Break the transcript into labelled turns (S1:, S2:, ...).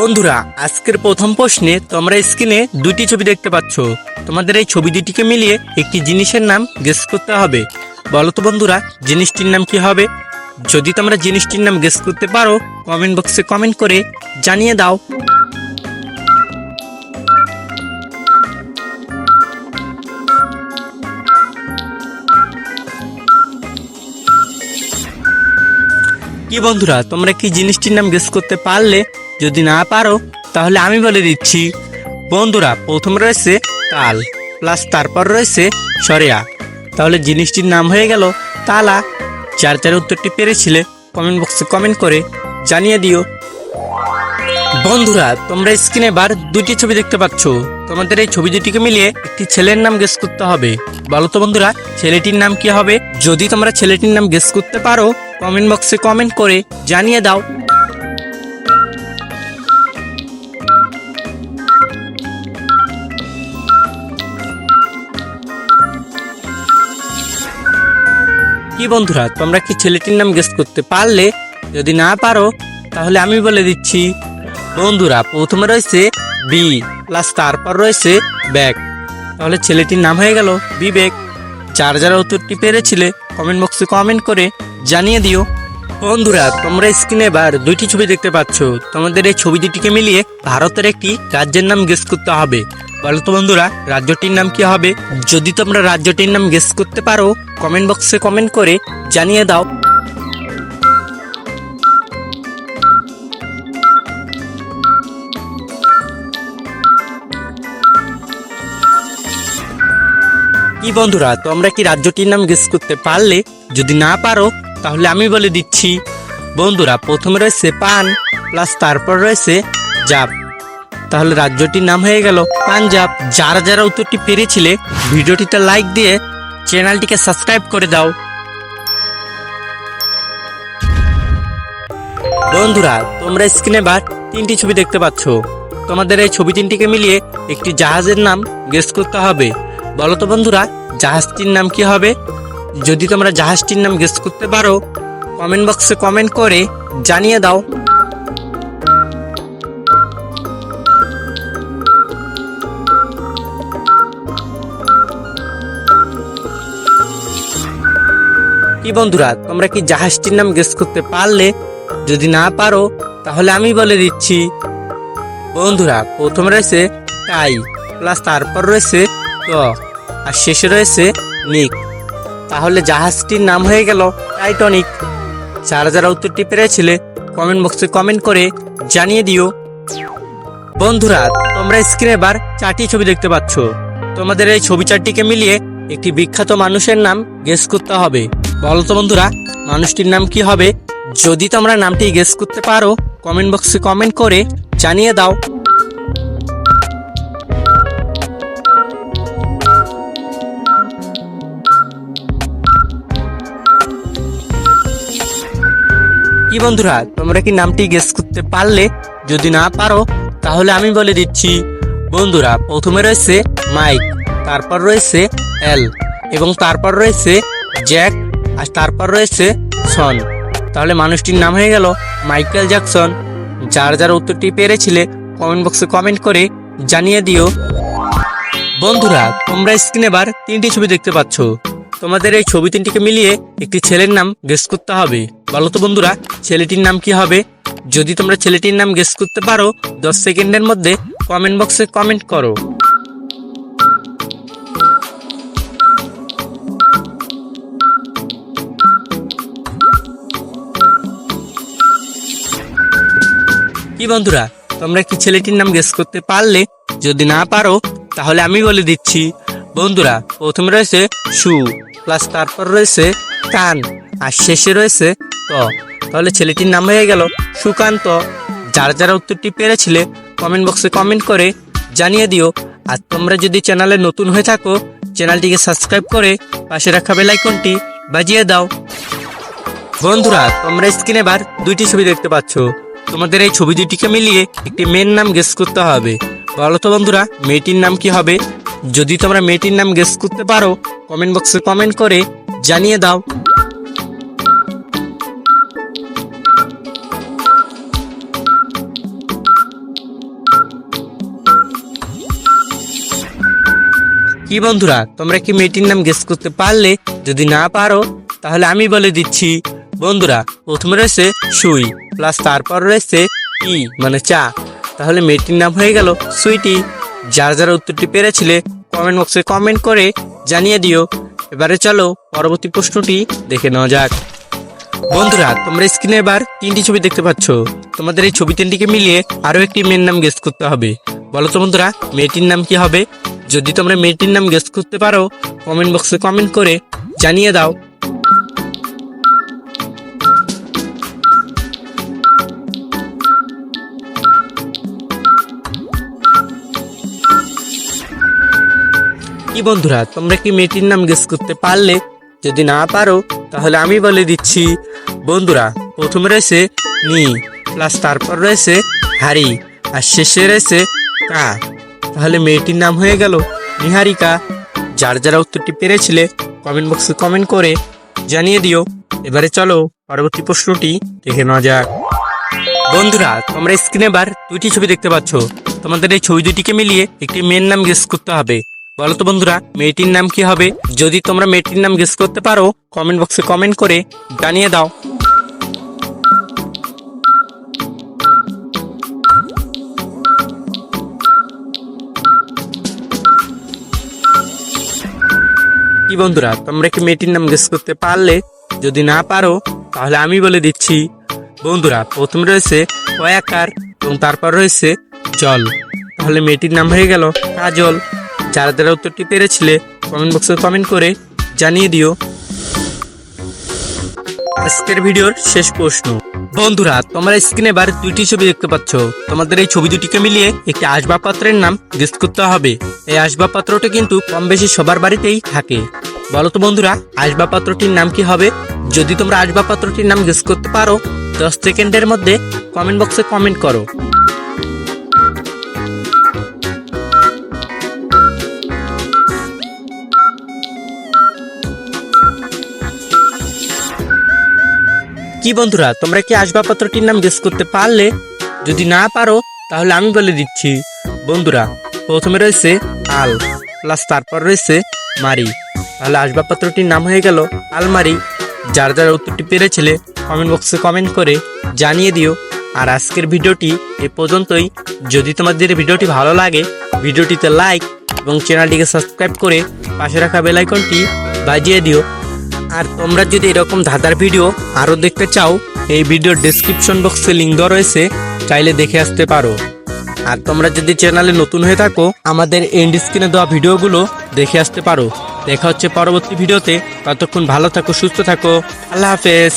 S1: বন্ধুরা, আজকের প্রথম প্রশ্নে তোমরা স্ক্রিনে দুটি ছবি দেখতে পাচ্ছ। তোমাদের এই ছবি দুটিকে মিলিয়ে একটি জিনিসের নাম গেস করতে হবে। বলো তো বন্ধুরা, জিনিসটির নাম কি হবে? যদি তোমরা জিনিসটির নাম গেস করতে পারো কমেন্ট বক্সে কমেন্ট করে জানিয়ে দাও। কি বন্ধুরা, তোমরা কি জিনিসটির নাম গেস করতে পারলে যদি না পারো, তাহলে আমি বলে দিচ্ছি। বন্ধুরা, প্রথম রয়েছে তাল প্লাস তারপর রয়েছে সরেয়া। তাহলে জিনিসটির নাম হয়ে গেল তালা। যার যার উত্তরটি পেরেছিলে কমেন্ট বক্সে কমেন্ট করে জানিয়ে দিও। বন্ধুরা, তোমরা স্ক্রিনে বার দুটি ছবি দেখতে পাচ্ছ। তোমাদের এই ছবি দুটিকে মিলিয়ে একটি ছেলের নাম গেস করতে হবে। বলো তো বন্ধুরা, ছেলেটির নাম কি হবে? যদি তোমরা ছেলেটির নাম গেস করতে পারো কমেন্ট বক্সে কমেন্ট করে জানিয়ে দাও। কি বন্ধুরা, তোমরা কি ছেলেটির নাম গেস করতে পারলে? যদি না পারো, তাহলে আমি বলে দিচ্ছি। বন্ধুরা, প্রথমে রয়েছে বি প্লাস তারপর রয়েছে ব্যাগ তাহলে ছেলেটির নাম হয়ে গেল বিবেক। যার যারা উত্তরটি পেরেছিলে কমেন্ট বক্সে কমেন্ট করে জানিয়ে দিও। বন্ধুরা, তোমরা স্ক্রিনে এবার দুইটি ছবি দেখতে পাচ্ছ। তোমাদের এই ছবি দুটিকে মিলিয়ে ভারতের একটি রাজ্যের নাম গেস করতে হবে। বলো তো বন্ধুরা, রাজ্যটির নাম কি হবে? যদি তোমরা রাজ্যটির নাম গেস করতে পারো কমেন্ট বক্সে কমেন্ট করে জানিয়ে দাও। কি বন্ধুরা, তোমরা কি রাজ্যটির নাম গেস করতে পারলে? যদি না পারো, তাহলে আমি বলে দিচ্ছি। বন্ধুরা, প্রথমে রয়েছে পান প্লাস তারপর রয়েছে জাপ। তাহলে রাজ্যটির নাম হয়ে গেল পাঞ্জাব। যারা যারা উত্তরটি পেরেছিলে, ভিডিওটিতে লাইক দিয়ে চ্যানেলটিকে সাবস্ক্রাইব করে দাও। বন্ধুরা, তোমরা স্ক্রিনে বার তিনটি ছবি দেখতে পাচ্ছ। তোমাদের এই ছবি তিনটিকে মিলিয়ে একটি জাহাজের নাম গেস করতে হবে। বলো তো বন্ধুরা, জাহাজটির নাম কি হবে? যদি তোমরা জাহাজটির নাম গেস করতে পারো কমেন্ট বক্সে কমেন্ট করে জানিয়ে দাও। কি বন্ধুরা, তোমরা কি জাহাজটির নাম গেস করতে পারলে? যদি না পারো, তাহলে আমি বলে দিচ্ছি। বন্ধুরা, প্রথম রয়েছে টাই প্লাস তারপর রয়েছে ট আর শেষে রয়েছে নিক। তাহলে জাহাজটির নাম হয়ে গেল টাইটনিক। যারা যারা উত্তরটি পেরেছিলে কমেন্ট বক্সে কমেন্ট করে জানিয়ে দিও। বন্ধুরা, তোমরা স্ক্রিনে এবার চারটি ছবি দেখতে পাচ্ছ। তোমাদের এই ছবি চারটিকে মিলিয়ে একটি বিখ্যাত মানুষের নাম গেস করতে হবে। বলো তো বন্ধুরা, মানুষটির নাম কি হবে? যদি তোমরা নামটি গেস করতে পারো কমেন্ট বক্সে কমেন্ট করে জানিয়ে দাও। কি বন্ধুরা, তোমরা কি নামটি গেস করতে পারলে? যদি না পারো, তাহলে আমি বলে দিচ্ছি, বন্ধুরা, প্রথমে রয়েছে মাইক, তারপর রয়েছে এল, এবং তারপর রয়েছে জ্যাক আর তারপর রয়েছে সন। তাহলে মানুষটির নাম হয়ে গেল মাইকেল জ্যাকসন। যার যার উত্তরটি পেরেছিলে কমেন্ট বক্সে কমেন্ট করে জানিয়ে দিও। বন্ধুরা, তোমরা স্ক্রিনে বার তিনটি ছবি দেখতে পাচ্ছ। তোমাদের এই ছবি তিনটিকে মিলিয়ে একটি ছেলের নাম গেস করতে হবে। বলো তো বন্ধুরা, ছেলেটির নাম কি হবে? যদি তোমরা ছেলেটির নাম গেস করতে পারো, দশ সেকেন্ডের মধ্যে কমেন্ট বক্সে কমেন্ট করো। কি বন্ধুরা, তোমরা কি ছেলেটির নাম গেস করতে পারলে? যদি না পারো, তাহলে আমি বলে দিচ্ছি। বন্ধুরা, প্রথমে রয়েছে সু প্লাস তারপর রয়েছে কান, আর শেষে রয়েছে ত। তাহলে ছেলেটির নাম হয়ে গেল সুকান্ত। যারা যারা উত্তরটি পেরেছিলে কমেন্ট বক্সে কমেন্ট করে জানিয়ে দিও। আর তোমরা যদি চ্যানেলে নতুন হয়ে থাকো, চ্যানেলটিকে সাবস্ক্রাইব করে পাশে রাখা বেল আইকনটি বাজিয়ে দাও। বন্ধুরা, তোমরা স্ক্রিনে বার দুইটি ছবি দেখতে পাচ্ছ। তোমাদের এই ছবি দুটিকে মিলিয়ে একটি মেয়ের নাম গেস করতে হবে। বলো তো বন্ধুরা, মেয়েটির নাম কি হবে? যদি তোমরা মেয়েটির নাম গেস করতে পারো কমেন্ট বক্সে কমেন্ট করে জানিয়ে দাও। কি বন্ধুরা, তোমরা কি মেয়েটির নাম গেস করতে পারলে? যদি না পারো, তাহলে আমি বলে দিচ্ছি বন্ধুরা, প্রথমে রয়েছে সুই প্লাস তারপর রয়েছে ই মানে চা। তাহলে মেয়েটির নাম হয়ে গেল সুইটি। যার যারা উত্তরটি পেরেছিলে কমেন্ট বক্সে কমেন্ট করে জানিয়ে দিও। এবারে চলো পরবর্তী প্রশ্নটি দেখে নেওয়া যাক। বন্ধুরা, তোমরা স্ক্রিনে এবার তিনটি ছবি দেখতে পাচ্ছ। তোমাদের এই ছবি তিনটিকে মিলিয়ে আরও একটি মেয়ের নাম গেস করতে হবে। বলো তো বন্ধুরা, মেয়েটির নাম কি হবে? যদি তোমরা মেয়েটির নাম গেস করতে পারো কমেন্ট বক্সে কমেন্ট করে জানিয়ে দাও। কি বন্ধুরা, তোমরা কি মেয়েটির নাম গেস করতে পারলে? যদি না পারো, তাহলে আমি বলে দিচ্ছি। বন্ধুরা, প্রথম রয়েছে নি প্লাস তারপর রয়েছে হারি, আর শেষে রয়েছে কা। তাহলে মেয়েটির নাম হয়ে গেল নিহারিকা। যার যারা উত্তরটি পেরেছিলে কমেন্ট বক্সে কমেন্ট করে জানিয়ে দিও। এবারে চলো, পরবর্তী প্রশ্নটি দেখে নেওয়া যাক। বন্ধুরা, তোমরা স্ক্রিনে বার দুইটি ছবি দেখতে পাচ্ছ। তোমাদের এই ছবি দুটিকে মিলিয়ে একটি মেয়ের নাম গেস করতে হবে। বলো তো বন্ধুরা, মেয়েটির নাম কি হবে? যদি তোমরা মেয়েটির নাম গেস করতে পারো কমেন্ট বক্সে কমেন্ট করে জানিয়ে দাও। কি বন্ধুরা, তোমরা কি মেয়েটির নাম গেস করতে পারলে? যদি না পারো, তাহলে আমি বলে দিচ্ছি। বন্ধুরা, প্রথম রয়েছে কয়াকার এবং তারপর রয়েছে জল। তাহলে মেয়েটির নাম হয়ে গেল কাজল। যারা যারা উত্তরটি পেরেছিলে কমেন্ট বক্সে কমেন্ট করে জানিয়ে দিও। আজকের ভিডিওর শেষ প্রশ্ন। বন্ধুরা, তোমরা স্ক্রিনে বার দুইটি ছবি দেখতে পাচ্ছ। তোমাদের এই ছবি দুটিকে মিলিয়ে একটি আসবাবপত্রের নাম গেস করতে হবে। এই আসবাবপত্রটি কিন্তু কম বেশি সবার বাড়িতেই থাকে। বলো তো বন্ধুরা, আসবাবপত্রটির নাম কি হবে? যদি তোমরা আসবাবপত্রটির নাম গেস করতে পারো, দশ সেকেন্ডের মধ্যে কমেন্ট বক্সে কমেন্ট করো। কি বন্ধুরা, তোমরা কি আসবাবপত্রটির নাম গেস করতে পারলে? যদি না পারো, তাহলে আমি বলে দিচ্ছি। বন্ধুরা, প্রথমে রয়েছে আল প্লাস তারপর রয়েছে মারি। তাহলে আসবাবপত্রটির নাম হয়ে গেল আলমারি। যার যার উত্তরটি পেরেছিলে কমেন্ট বক্সে কমেন্ট করে জানিয়ে দিও। আর আজকের ভিডিওটি এ পর্যন্তই। যদি তোমাদের ভিডিওটি ভালো লাগে, ভিডিওটিতে লাইক এবং চ্যানেলটিকে সাবস্ক্রাইব করে পাশে রাখা বেল আইকনটি বাজিয়ে দিও। আর তোমরা যদি এরকম ধাঁধার ভিডিও আরও দেখতে চাও, এই ভিডিওর ডেসক্রিপশন বক্সে লিঙ্ক দেওয়া রয়েছে, চাইলে দেখে আসতে পারো। আর তোমরা যদি চ্যানেলে নতুন হয়ে থাকো, আমাদের এন্ড স্ক্রিনে দেওয়া ভিডিওগুলো দেখে আসতে পারো। দেখা হচ্ছে পরবর্তী ভিডিওতে ততক্ষণ ভালো থাকো, সুস্থ থাকো। আল্লাহ হাফেজ।